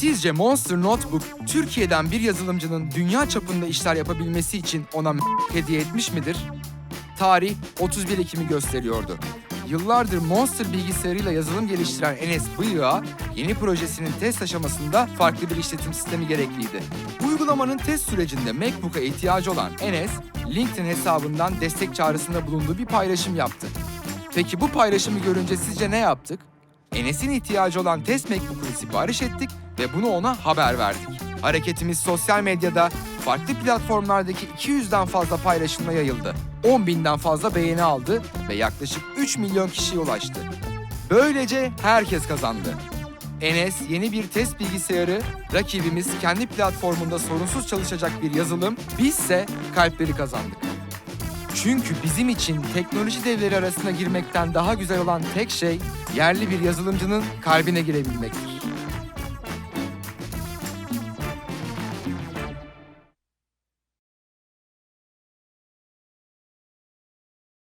Sizce Monster Notebook Türkiye'den bir yazılımcının dünya çapında işler yapabilmesi için ona hediye etmiş midir? Tarih 31 Ekim'i gösteriyordu. Yıllardır Monster bilgisayarıyla yazılım geliştiren Enes Bıyık'a yeni projesinin test aşamasında farklı bir işletim sistemi gerekliydi. Uygulamanın test sürecinde MacBook'a ihtiyacı olan Enes, LinkedIn hesabından destek çağrısında bulunduğu bir paylaşım yaptı. Peki bu paylaşımı görünce sizce ne yaptık? Enes'in ihtiyacı olan test MacBook'unu sipariş ettik ve bunu ona haber verdik. Hareketimiz sosyal medyada farklı platformlardaki 200'den fazla paylaşımla yayıldı. 10 binden fazla beğeni aldı ve yaklaşık 3 milyon kişiye ulaştı. Böylece herkes kazandı. Enes yeni bir test bilgisayarı, rakibimiz kendi platformunda sorunsuz çalışacak bir yazılım, bizse kalpleri kazandık. Çünkü bizim için teknoloji devleri arasına girmekten daha güzel olan tek şey yerli bir yazılımcının kalbine girebilmektir.